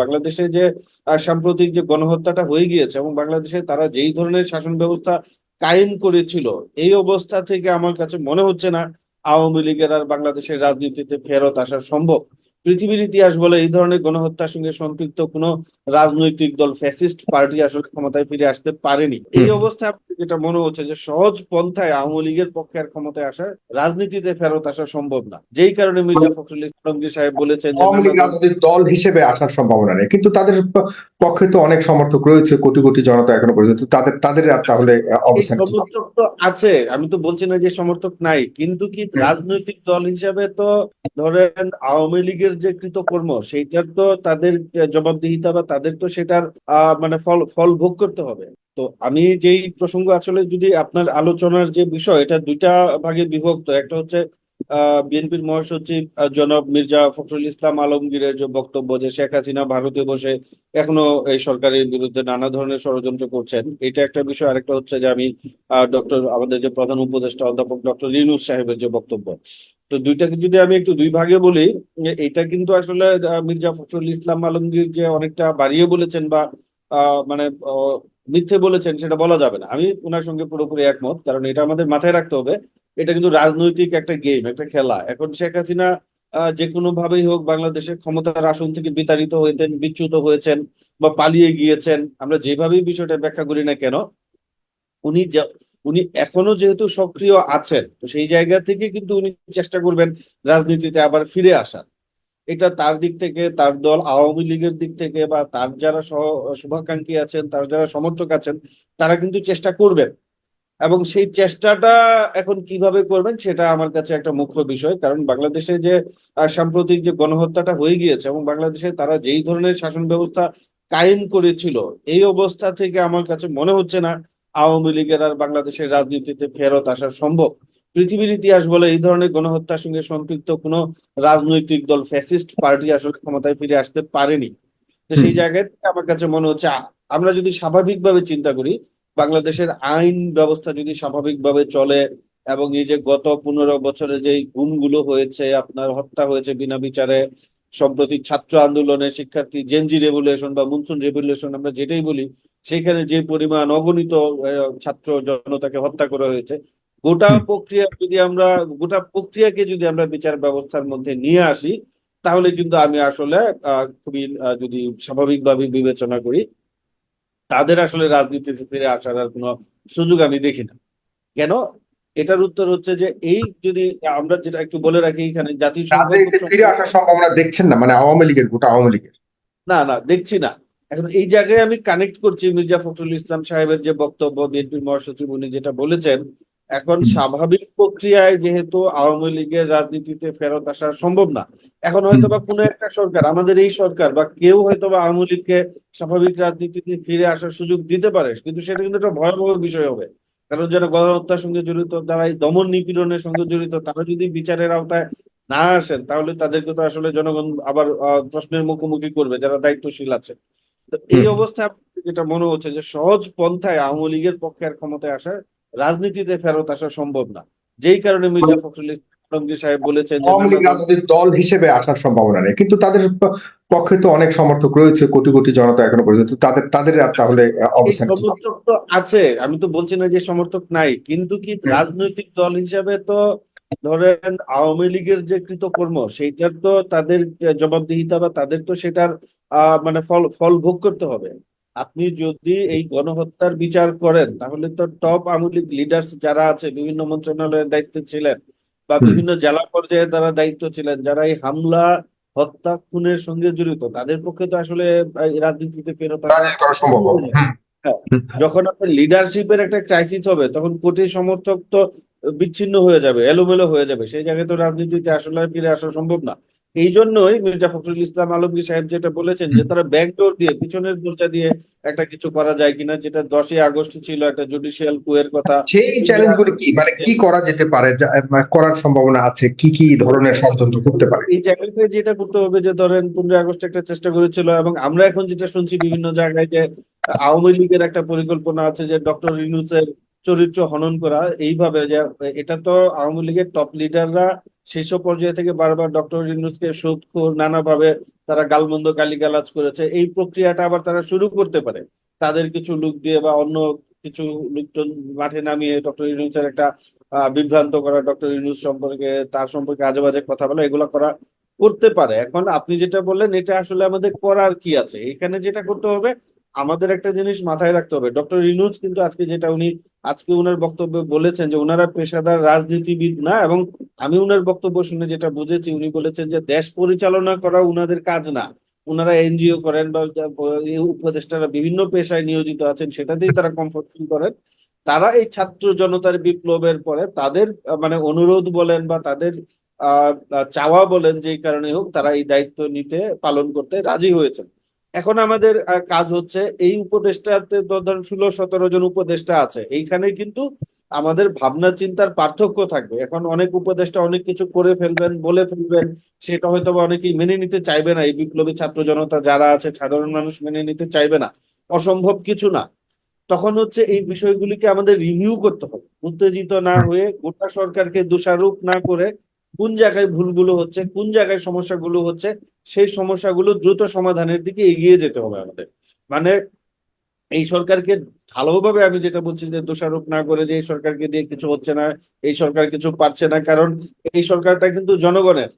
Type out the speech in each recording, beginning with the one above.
বাংলাদেশে যে সাম্প্রতিক যে গণহত্যাটা হয়ে গিয়েছে এবং বাংলাদেশে তারা যেই ধরনের শাসন ব্যবস্থা কায়েম করেছিল, এই অবস্থা থেকে আমার কাছে মনে হচ্ছে না আওয়ামী লীগের আর বাংলাদেশের রাজনীতিতে ফেরত আসা সম্ভব। পৃথিবীর ইতিহাস বলে এই ধরনের গণহত্যার সঙ্গে সম্পৃক্ত কোন রাজনৈতিক দল ফ্যাসিস্ট পার্টি আসলে ক্ষমতায় ফিরে আসতে পারেনি। এই অবস্থায় যেটা মনে হচ্ছে যে সহজ পন্থায় আওয়ামী লীগের পক্ষে আর ক্ষমতায় আসার রাজনীতিতে ফেরত আসা সম্ভব না। যেই কারণে মির্জা ফখরুল ইসলাম সাহেব বলেছেন আওয়ামী লীগ রাজনৈতিক দল হিসেবে আসার সম্ভাবনা নেই কিন্তু তাদের পক্ষে তো অনেক সমর্থক রয়েছে কোটি কোটি জনতা এখনও পর্যন্ত। তাদের তাদের তাহলে অবস্থান সমর্থক তো আছে আমি তো বলছি না যে সমর্থক নাই কিন্তু কি রাজনৈতিক দল হিসাবে তো ধরেন আওয়ামী লীগের যে কৃতকর্ম সেইটার তো তাদের জবাবদিহিতা বা তাদের তো সেটার আহ, মানে ফল ফল ভোগ করতে হবে। তো আমি যেই প্রসঙ্গ আসলে যদি আপনার আলোচনার যে বিষয় এটা দুইটা ভাগে বিভক্ত একটা হচ্ছে বিএনপির মহাসচিব জনাব মির্জা ফখরুল ইসলাম আলমগীরের যে বক্তব্য যে শেখ হাসিনা ভারতে বসে এখনও এই সরকারের বিরুদ্ধে নানা ধরনের ষড়যন্ত্র করছেন, এটা একটা বিষয়। আরেকটা হচ্ছে যে আমি ডক্টর, আমাদের যে প্রধান উপদেষ্টা অধ্যাপক ডক্টর ইউনূস সাহেবের যে বক্তব্য। তো দুইটাকে যদি আমি একটু দুই ভাগে বলি এটা কিন্তু আসলে মির্জা ফখরুল ইসলাম আলমগীর যে অনেকটা বাড়িয়ে বলেছেন বা মানে মিথ্যে বলেছেন, সেটা বলা যাবে না। আমি ওনার সঙ্গে পুরোপুরি একমত, কারণ এটা আমাদের মাথায় রাখতে হবে। এটা কিন্তু রাজনৈতিক একটা গেম একটা খেলা। এখন শেখ হাসিনা যে কোনো ভাবেই হোক বাংলাদেশের ক্ষমতার আসন থেকে বিতাড়িত হয়েছেন, বিচ্যুত হয়েছেন বা পালিয়ে গিয়েছেন, আমরা যেভাবেই বিষয়টা ব্যাখ্যা করি না কেন, উনি উনি এখনও যেহেতু সক্রিয় আছেন, তো সেই জায়গা থেকে কিন্তু উনি চেষ্টা করবেন রাজনীতিতে আবার ফিরে আসার। এটা তার দিক থেকে, তার দল আওয়ামী লীগের দিক থেকে বা তার যারা শুভাকাঙ্ক্ষী আছেন, তার যারা সমর্থক আছেন, তারা কিন্তু চেষ্টা করবেন এবং সেই চেষ্টাটা এখন কীভাবে করবেন সেটা আমার কাছে একটা মুখ্য বিষয়। কারণ বাংলাদেশে যে সাম্প্রতিক যে গণহত্যাটা হয়ে গিয়েছে এবং বাংলাদেশে তারা যেই ধরনের শাসন ব্যবস্থা কায়েম করেছিল এই অবস্থা থেকে আমার কাছে মনে হচ্ছে না আওয়ামী লীগের আর বাংলাদেশের রাজনীতিতে ফেরত আসা সম্ভব। পৃথিবীর ইতিহাস বলে এই ধরনের গণহত্যার সঙ্গে সম্পৃক্ত কোনো রাজনৈতিক দল ফ্যাসিস্ট পার্টি আসলে ক্ষমতায় ফিরে আসতে পারেনি। তো সেই জায়গায় আমার কাছে মনে হচ্ছে আমরা যদি স্বাভাবিকভাবে চিন্তা করি বাংলাদেশের আইন ব্যবস্থা যদি স্বাভাবিকভাবে চলে এবং এই যে গত পনেরো বছরে যে গুমগুলো হয়েছে আপনার হত্যা হয়েছে বিনা বিচারে সম্প্রতি ছাত্র আন্দোলনে শিক্ষার্থী জেনজি রেভুলেশন বা মুনসুন রেভুলেশন আমরা যেটাই বলি সেখানে যে পরিমাণ অগণিত ছাত্র জনতাকে হত্যা করা হয়েছে গোটা প্রক্রিয়া যদি আমরা গোটা প্রক্রিয়াকে যদি আমরা বিচার ব্যবস্থার মধ্যে নিয়ে আসি তাহলে কিন্তু আমি আসলে আহ, খুবই যদি স্বাভাবিকভাবে বিবেচনা করি তাদের আসলে রাজনীতিতে ফিরে আসার আর কোনো সুযোগ আমি দেখি না। কেন? এটার উত্তর হচ্ছে যে এই যদি আমরা যেটা একটু বলে রাখি এখানে জাতীয় ফিরে আসার সম্ভাবনা দেখছেন না মানে আওয়ামী লীগের গোটা আওয়ামী লীগের? না না দেখছি না। এখন এই জায়গায় আমি কানেক্ট করছি মির্জা ফখরুল ইসলাম সাহেবের যে বক্তব্য বিএনপির মহাসচিব উনি যেটা বলেছেন এখন স্বাভাবিক প্রক্রিয়ায় যেহেতু আওয়ামী লীগের রাজনীতিতে ফেরত আসা সম্ভব না এখন হয়তো বা কোনো একটা সরকার আমাদের এই সরকার বা কেউ হয়তো বা আওয়ামী লীগকে স্বাভাবিক রাজনীতিতে ফিরে আসার সুযোগ দিতে পারে কিন্তু সেটা কিন্তু একটা ভয়াবহ বিষয় হবে। কারণ যারা গণহত্যার সঙ্গে জড়িত যারা এই দমন নিপীড়নের সঙ্গে জড়িত তারা যদি বিচারের আওতায় না আসেন তাহলে তাদেরকে তো আসলে জনগণ আবার প্রশ্নের মুখোমুখি করবে যারা দায়িত্বশীল আছে। তো এই। অবস্থায় যেটা মনে হচ্ছে যে সহজ পন্থায় আওয়ামী লীগের পক্ষে আর ক্ষমতায় আসা রাজনীতিতে ফেরত আসা সম্ভব না। যেই কারণে মির্জা ফখরুল আলমগীর সাহেব বলেছেন আওয়ামী লীগ রাজনৈতিক দল হিসেবে আসার সম্ভাবনা নেই। কিন্তু তাদের পক্ষে তো অনেক সমর্থক রয়েছে কোটি কোটি জনতা এখনও পর্যন্ত। তাদের তাদের তাহলে অবস্থান সমর্থক তো আছে আমি তো বলছি না যে সমর্থক নাই। কিন্তু কি রাজনৈতিক দল হিসাবে তো ধরেন আওয়ামী লীগের যে কৃতকর্ম সেইটার তো তাদের জবাবদিহিতা বা তাদের তো সেটার আহ, মানে ফল ফল ভোগ করতে হবে। আপনি যদি এই গণহত্যার বিচার করেন তাহলে তো টপ আওয়ামী লীগ লিডার্স যারা আছে বিভিন্ন মন্ত্রণালয়ের দায়িত্বে ছিলেন বা বিভিন্ন জেলা পর্যায়ে তারা দায়িত্ব ছিলেন যারা এই হামলা হত্যা খুনের সঙ্গে জড়িত তাদের পক্ষে তো আসলে রাজনীতিতে ফেরত। হ্যাঁ। যখন আপনার লিডারশিপের একটা ক্রাইসিস হবে তখন কোটি সমর্থক তো বিচ্ছিন্ন হয়ে যাবে এলোমেলো হয়ে যাবে সেই জায়গায় তো রাজনীতিতে আসলে ফিরে আসা সম্ভব না এই জন্যই মির্জা ফখরুল ইসলাম আলমগীর সাহেব যেটা বলেছেন যে তারা ব্যাকডোর দিয়ে পিছনের দরজা দিয়ে একটা কিছু করা যায় কিনা যেটা দশই আগস্ট ছিল একটা জুডিশিয়াল কুয়ের কথা। সেই চ্যালেঞ্জগুলো কি? মানে কি করা যেতে পারে? করার সম্ভাবনা আছে? কি কি ধরনের ষড়যন্ত্র করতে পারে? এই জায়গাতে যেটা করতে হবে যে ধরেন পনেরোই আগস্ট একটা চেষ্টা করেছিল এবং আমরা এখন যেটা শুনছি বিভিন্ন জায়গায় যে আওয়ামী লীগের একটা পরিকল্পনা আছে যে ডক্টর ইউনূসের চরিত্র হনন করা। এইভাবে যে এটা তো আওয়ামী লীগের টপ লিডাররা শীর্ষ পর্যায়ে থেকে বারবার ডক্টর ইউনূসকে সুদখোর নানাভাবে তারা গালমন্দ গালিগালাজ করেছে। এই প্রক্রিয়াটা আবার তারা শুরু করতে পারে। তাদের কিছু লোক দিয়ে বা অন্য কিছু লোকজন মাঠে নামিয়ে ডক্টর ইউনুসের একটা বিভ্রান্ত করা, ডক্টর ইউনুস সম্পর্কে, তার সম্পর্কে আজে বাজে কথা বলা, এগুলো করা করতে পারে। এখন আপনি যেটা বললেন, এটা আসলে আমাদের করার কি আছে? এখানে যেটা করতে হবে আমাদের একটা জিনিস মাথায় রাখতে হবে। ডক্টর ইউনুস কিন্তু আজকে যেটা উনি, আজকে উনার বক্তব্যে বলেছেন যে ওনারা পেশাদার রাজনীতিবিদ না এবং আমি উনার বক্তব্য শুনে যেটা বুঝেছি, উনি বলেছেন যে দেশ পরিচালনা করা উনাদের কাজ না। ওনারা এনজিও করেন বা উপদেষ্টারা বিভিন্ন পেশায় নিয়োজিত আছেন, সেটাতেই তারা কমফোর্ট ফিল করেন। তারা এই ছাত্র জনতার বিপ্লবের পরে তাদের মানে অনুরোধ বলেন বা তাদের চাওয়া বলেন যেই কারণে হোক তারা এই দায়িত্ব নিতে, পালন করতে রাজি হয়েছেন। এখন আমাদের কাজ হচ্ছে এই উপদেষ্টাতে ধরুন ষোলো, সতেরো জন উপদেষ্টা আছে। এইখানে কিন্তু আমাদের ভাবনা, চিন্তার পার্থক্য থাকবে। এখন অনেক উপদেষ্টা অনেক কিছু করে ফেলবেন, বলে ফেলবেন, সেটা হয়তো অনেকেই মেনে নিতে চাইবে না। এই বিপ্লবী ছাত্র জনতা যারা আছে, সাধারণ মানুষ মেনে নিতে চাইবে না। অসম্ভব কিছু না। তখন হচ্ছে এই বিষয়গুলিকে আমাদের রিভিউ করতে হবে। উত্তেজিত না হয়ে গোটা সরকারকে দোষারোপ না করে কোন জায়গায় ভুলগুলো হচ্ছে কোন জায়গায় সমস্যাগুলো হচ্ছে সেই সমস্যাগুলো দ্রুত সমাধানের দিকে এগিয়ে যেতে হবে আমাদের। মানে এই সরকারকে ভালোভাবে আমি যেটা বলছি যে দোষারোপ না করে যে এই সরকারকে দিয়ে কিছু হচ্ছে না এই সরকার কিছু পারছে না কারণ এই সরকারটা কিন্তু জনগণের।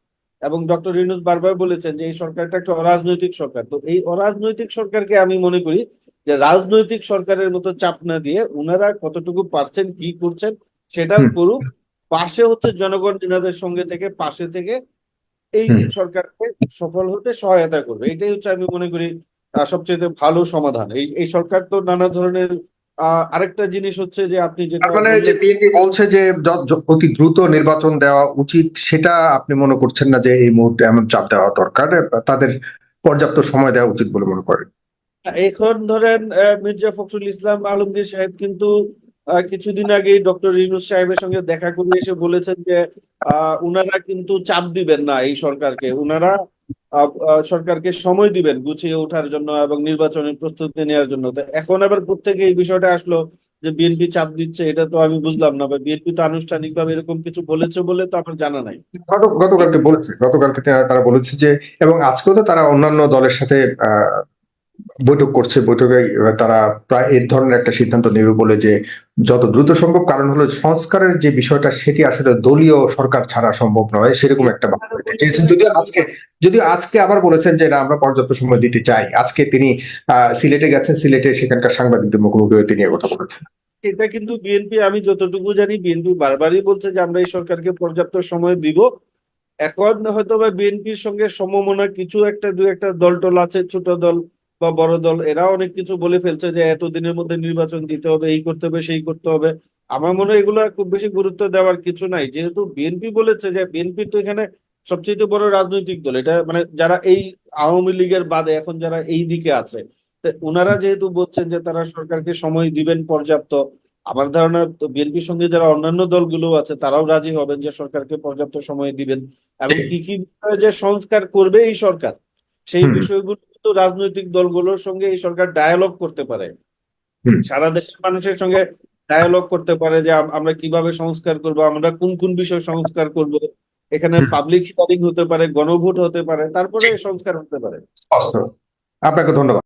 এবং ডক্টর ইউনূস বারবার বলেছেন যে এই সরকারটা একটা অরাজনৈতিক সরকার। তো এই অরাজনৈতিক সরকারকে আমি মনে করি যে রাজনৈতিক সরকারের মতো চাপ না দিয়ে ওনারা কতটুকু পারছেন কি করছেন সেটা করুক। পাশে হচ্ছে জনগণ এনাদের সঙ্গে থেকে পাশে থেকে এই সরকারকে সফল হতে সহায়তা করবে। এটাই হচ্ছে আমি মনে করি আহ, সবচেয়ে ভালো সমাধান। এই এই সরকার তো নানা ধরনের আহ, আরেকটা জিনিস হচ্ছে যে আপনি যেটা মানে যে বিএনপি বলছে যে অতি দ্রুত নির্বাচন দেওয়া উচিত সেটা আপনি মনে করছেন না যে এই মুহূর্তে এমন চাপ দেওয়া দরকার? তাদের পর্যাপ্ত সময় দেওয়া উচিত বলে মনে করেন। এখন ধরেন আহ, মির্জা ফখরুল ইসলাম আলমগীর সাহেব কিন্তু কিছুদিন আগেই ডক্টর ইউনূস সাহেবের সঙ্গে দেখা করে এসে বলেছেন যে উনারা কিন্তু চাপ দিবেন না এই সরকারকে। উনারা সরকারকে সময় দিবেন গুছিয়ে ওঠার জন্য এবং নির্বাচনের প্রস্তুতি নেওয়ার জন্য। তো এখন আবার প্রত্যেকে এই বিষয়টা আসলো যে, বিএনপি চাপ দিচ্ছে, এটা তো আমি বুঝলাম না, বা বিএনপি তো আনুষ্ঠানিকভাবে এরকম কিছু বলেছে বলে তো আমার জানা নাই। গত, গতকালকে বলেছে, গতকালকে তারা বলেছে যে, এবং আজকেও তো তারা অন্যান্য দলের সাথে বৈঠক করছে, বৈঠকে তারা প্রায় এই ধরনের একটা সিদ্ধান্ত নেবে বলে যে যত দ্রুত সম্ভব, কারণ হলো সংস্কারের যে বিষয়টা, সেটি আসলে দলীয় সরকার ছাড়া সম্ভব নয়। সেরকম একটা চেয়েছেন। যদিও আজকে যদিও আজকে আবার বলেছেন যে, না, আমরা পর্যাপ্ত সময় দিতে চাই। আজকে তিনি সিলেটে গেছেন। সিলেটে সেখানকার সাংবাদিকদের মুখোমুখি হয়ে তিনি এ কথা বলেছেন। এটা কিন্তু বিএনপি, আমি যতটুকু জানি, বিএনপি বারবারই বলছে যে, আমরা এই সরকারকে পর্যাপ্ত সময় দিব। এখন হয়তো বা বিএনপির সঙ্গে সমমনা কিছু একটা, দু একটা দল টল আছে, ছোট দল। বা বড় দল এরা অনেক কিছু বলে ফেলছে যে এতদিনের মধ্যে নির্বাচন দিতে হবে এই করতে হবে সেই করতে হবে। আমার মনে হয় এগুলো খুব বেশি গুরুত্ব দেওয়ার কিছু নাই। যেহেতু বিএনপি বলেছে যে বিএনপি তো এখানে সবচেয়ে বড় রাজনৈতিক দল। এটা মানে যারা এই আওয়ামী লীগের বাদে এখন যারা এই দিকে আছে ওনারা যেহেতু বলছেন যে তারা সরকারকে সময় দিবেন পর্যাপ্ত আমার ধারণা বিএনপির সঙ্গে যারা অন্যান্য দলগুলো আছে তারাও রাজি হবেন যে সরকারকে পর্যাপ্ত সময় দিবেন। এবং কি কি বিষয়ে যে সংস্কার করবে এই সরকার সেই। বিষয়গুলো কিন্তু রাজনৈতিক দলগুলোর সঙ্গে এই সরকার ডায়ালগ করতে পারে। সারা দেশের মানুষের সঙ্গে ডায়ালগ করতে পারে যে আমরা কীভাবে সংস্কার করব আমরা কোন কোন বিষয় সংস্কার করব। এখানে পাবলিক হিয়ারিং হতে পারে গণভোট হতে পারে তারপরে সংস্কার হতে পারে। আপনাকে ধন্যবাদ।